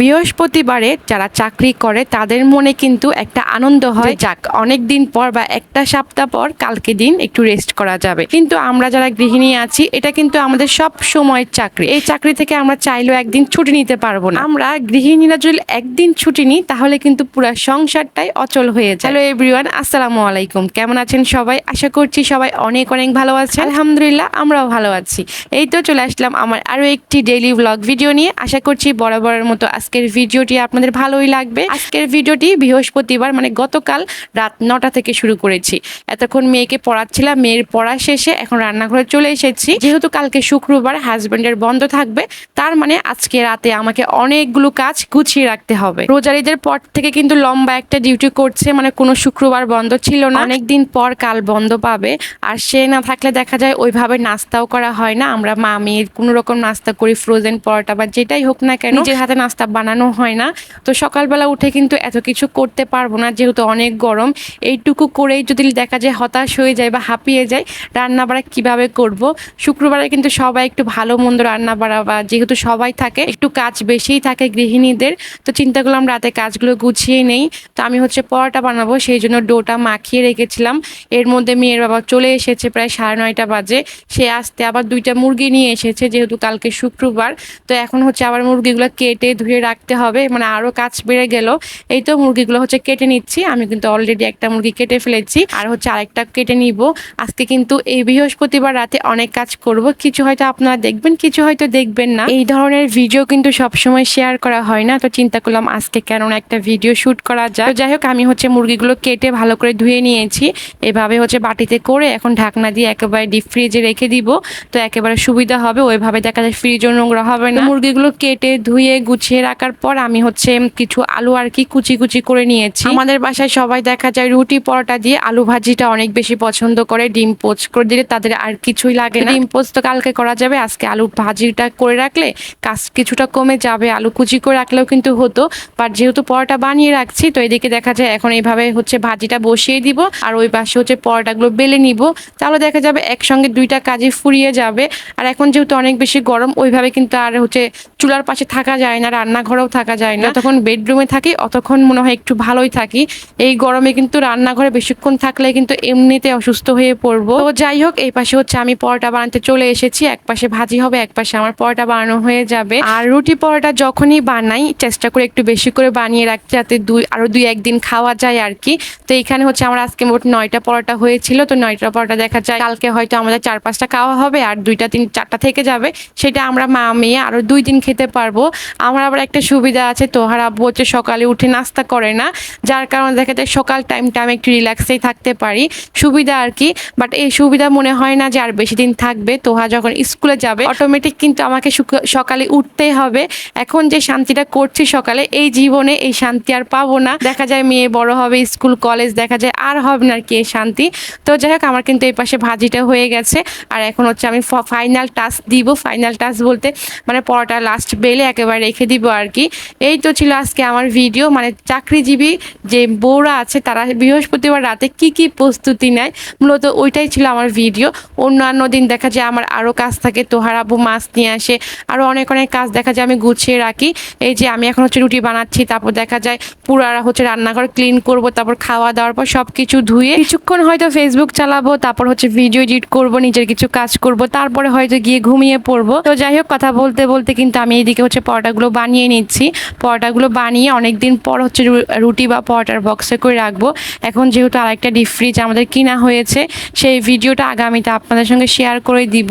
বৃহস্পতিবারে যারা চাকরি করে তাদের মনে কিন্তু একটা আনন্দ হয় যাক অনেক দিন পর বা একটা সপ্তাহ পর কালকে দিন একটু রেস্ট করা যাবে। কিন্তু আমরা যারা গৃহিণী আছি এটা কিন্তু আমাদের সব সময়ের চাকরি। এই চাকরি থেকে আমরা চাইলেও একদিন ছুটি নিতে পারব না। আমরা গৃহিণীরা যদি একদিন ছুটি নিই তাহলে কিন্তু পুরো সংসারটাই অচল হয়ে যায়। হ্যালো এভরিওয়ান আসসালামু আলাইকুম। কেমন আছেন সবাই? আশা করছি সবাই অনেক অনেক ভালো আছে আলহামদুলিল্লাহ আমরাও ভালো আছি। এই তো চলে আসলাম আমার আরও একটি ডেইলি ব্লগ ভিডিও নিয়ে। আশা করছি বরাবরের মতো আজকের ভিডিওটি আপনাদের ভালোই লাগবে। আজকের ভিডিওটি বৃহস্পতিবার মানে গতকাল রাত নটা থেকে শুরু করেছি। এতক্ষণ মেয়েকে পড়াচ্ছিলাম, মেয়ের পড়া শেষে এখন রান্নাঘরে চলে এসেছি। যেহেতু কালকে শুক্রবার হাজব্যান্ডের বন্ধ থাকবে তার মানে আজকে রাতে আমাকে অনেকগুলো কাজ গুছিয়ে রাখতে হবে। রোজারিদের পর থেকে কিন্তু লম্বা একটা ডিউটি করছে মানে কোনো শুক্রবার বন্ধ ছিল না। অনেকদিন পর কাল বন্ধ পাবে। আর সে না থাকলে দেখা যায় ওইভাবে নাস্তাও করা হয় না। আমরা মামির কোনো রকম নাস্তা করি ফ্রোজেন পরোটা বা যেটাই হোক না কেন। নিজের হাতে নাস্তা বানানো হয় না। তো সকালবেলা উঠে কিন্তু এত কিছু করতে পারব না, যেহেতু অনেক গরম। এইটুকু করেই যদি দেখা যায় হতাশ হয়ে যায় বা হাঁপিয়ে যায় রান্না বাড়া কীভাবে করব? শুক্রবারে কিন্তু সবাই একটু ভালো মন্দ রান্না বাড়া বা যেহেতু সবাই থাকে, একটু কাজ বেশিই থাকে গৃহিণীদের, তো চিন্তা করলাম রাতে কাজগুলো গুছিয়ে নেই। তো আমি হচ্ছে পরোটা বানাবো, সেই জন্য ডোটা মাখিয়ে রেখেছিলাম। এর মধ্যে মেয়ের বাবা চলে এসেছে প্রায় সাড়ে নয়টা বাজে। সে আসতে আবার দুইটা মুরগি নিয়ে এসেছে, যেহেতু কালকে শুক্রবার। তো এখন হচ্ছে আবার মুরগিগুলো কেটে ধুয়ে রাখতে হবে মানে আরও কাজ বেড়ে গেল। এই তো মুরগিগুলো হচ্ছে কেটে নিচ্ছি। আমি কিন্তু অলরেডি একটা মুরগি কেটে ফেলেছি, আর হচ্ছে আরেকটা কেটে নিব। আজকে কিন্তু এই বৃহস্পতিবার রাতে অনেক কাজ করব, কিছু হয়তো আপনারা দেখবেন, কিছু হয়তো দেখবেন না। এই ধরনের ভিডিও কিন্তু সবসময় শেয়ার করা হয় না। তো চিন্তা করলাম আজকে কেন একটা ভিডিও শ্যুট করা যায় যাই হোক, আমি হচ্ছে মুরগিগুলো কেটে ভালো করে ধুয়ে নিয়েছি। এভাবে হচ্ছে বাটিতে করে এখন ঢাকনা দিয়ে একেবারে ডিপ ফ্রিজে রেখে দিব। তো একেবারে সুবিধা হবে, ওইভাবে দেখা যায় ফ্রিজও নোংরা হবে না। মুরগিগুলো কেটে ধুয়ে গুছিয়ে রাখার পর আমি হচ্ছে কিছু আলু আর কি কুচি কুচি করে নিয়েছি। আমাদের বাসায় সবাই দেখা যায় রুটি পরোটা দিয়ে আলু ভাজিটা অনেক বেশি পছন্দ করে। ডিম পোচ করে দিলে তাদের আর কিছুই লাগে না। ডিম পোচ তো কালকে করা যাবে, আজকে আলু ভাজিটা করে রাখলে কাজ কিছুটা কমে যাবে, আলু কুচি করে রাখলেও কিন্তু হতো বাট যেহেতু পরোটা বানিয়ে রাখছি, তো এদিকে দেখা যায় এখন এইভাবে হচ্ছে ভাজিটা বসিয়ে দিব, আর ওই পাশে হচ্ছে পরোটাগুলো বেলে নিব, তাহলে দেখা যাবে একসঙ্গে দুইটা কাজে ফুরিয়ে যাবে, আর এখন যেহেতু অনেক বেশি গরম, ওইভাবে কিন্তু আর হচ্ছে চুলার পাশে থাকা যায় না, রান্নাঘরেও থাকা যায় না তখন বেডরুমে থাকি, অতক্ষণ মনে হয় একটু ভালোই থাকি, এই গরমে কিন্তু রান্নাঘরে বেশিক্ষণ থাকলে কিন্তু এমনিতে অসুস্থ হয়ে পড়ব, তো যাই হোক, এই পাশে হচ্ছে আমি পরোটা বানাতে চলে এসেছি, এক পাশে ভাজি হবে, এক পাশে আমার পরোটা বানানো হয়ে যাবে। আর রুটি পরোটা যখনই বানাই, চেষ্টা করে একটু বেশি করে বানিয়ে রাখতে যাতে দুই, আরও দুই, একদিন খাওয়া যায় আর কি তো এখানে হচ্ছে আমার আজকে মোট নয়টা পরোটা হয়েছিল। তো নয়টা পরোটা দেখা যায়, কালকে হয়তো আমাদের চার, পাঁচটা খাওয়া হবে আর দুইটা, তিন, চারটা থেকে যাবে। সেটা আমরা মা, মেয়ে আরও দুই দিন খেতে পারব। আমার আবার একটা সুবিধা আছে, তোহার আব্বু হচ্ছে সকালে উঠে নাস্তা করে না। যার কারণে দেখা যায় সকাল টাইমটা আমি একটু রিল্যাক্সেই থাকতে পারি। সুবিধা আর কি বাট এই সুবিধা মনে হয় না যে আর বেশি দিন থাকবে। তোহা যখন স্কুলে যাবে অটোমেটিক কিন্তু আমাকে সকালে উঠতেই হবে। এখন যে শান্তিটা করছি সকালে, এই জীবনে এই শান্তি আর পাবো না। দেখা যায় মেয়ে বড় হবে, স্কুল, কলেজ, দেখা যায় আর হবে না আর কি এই শান্তি। তো যাই হোক, আমার কিন্তু এই পাশে ভাজিটা হয়ে গেছে। আর এখন হচ্ছে আমি ফাইনাল টাচ দিব। ফাইনাল টাচ বলতে মানে পরোটা লাস্ট বেলে একেবারে রেখে দিব আর কি। এই তো ছিল আজকে আমার ভিডিও মানে চাকরিজীবী যে বউরা আছে, তারা বৃহস্পতিবার রাতে কি কি প্রস্তুতি নেয়, মূলত ওইটাই ছিল আমার ভিডিও অন্যান্য দিন দেখা যায় আমার আরও কাজ থাকে। তোহার আব্বু মাছ নিয়ে আসে আরও অনেক অনেক কাজ দেখা যায়, আমি গুছিয়ে রাখি। এই যে আমি এখন হচ্ছে রুটি বানাচ্ছি, তারপর দেখা যায় পুরারা হচ্ছে রান্নাঘর ক্লিন করব, তারপর খাওয়া দাওয়ার পর সব কিছু ধুয়ে কিছুক্ষণ হয়তো ফেসবুক চালাবো, তারপর হচ্ছে ভিডিও এডিট করব, নিজের কিছু কাজ করব, তারপরে হয়তো গিয়ে ঘুমিয়ে পড়ব। তো যাই হোক, কথা বলতে বলতে কিন্তু আমি এইদিকে হচ্ছে পরোটাগুলো বানিয়ে নিচ্ছি। পরোটাগুলো বানিয়ে অনেক দিন পর হচ্ছে রুটি বা পরোটার বক্সে করে রাখব। এখন যেহেতু আরেকটা ডিপ ফ্রিজ আমাদের কিনা হয়েছে, সেই ভিডিওটা আগামীতে আপনাদের সঙ্গে শেয়ার করে দিব।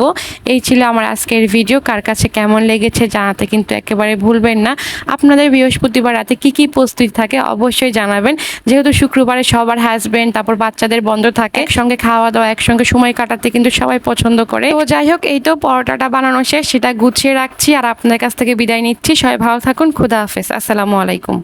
এই ছিল আমার আজকের ভিডিও কার কাছে কেমন লেগেছে জানাতে কিন্তু একেবারে ভুলবেন না। আপনাদের বৃহস্পতিবার রাতে কি কি প্রস্তুতি থাকে অবশ্যই জানাবেন। যেহেতু শুক্রবারে সবার হাজবেন্ড তারপর বাচ্চাদের বন্ধ থাকে, একসঙ্গে খাওয়া দাওয়া, একসঙ্গে সময় কাটাতে কিন্তু সবাই পছন্দ করে। তো যাই হোক, এই তো পরোটাটা বানানো শেষ, সেটা গুছিয়ে রাখছি আর আপনার কাছ থেকে বিদায় নিচ্ছি। সবাই ভালো থাকুন, খুদা হাফেজ, আসসালামু আলাইকুম।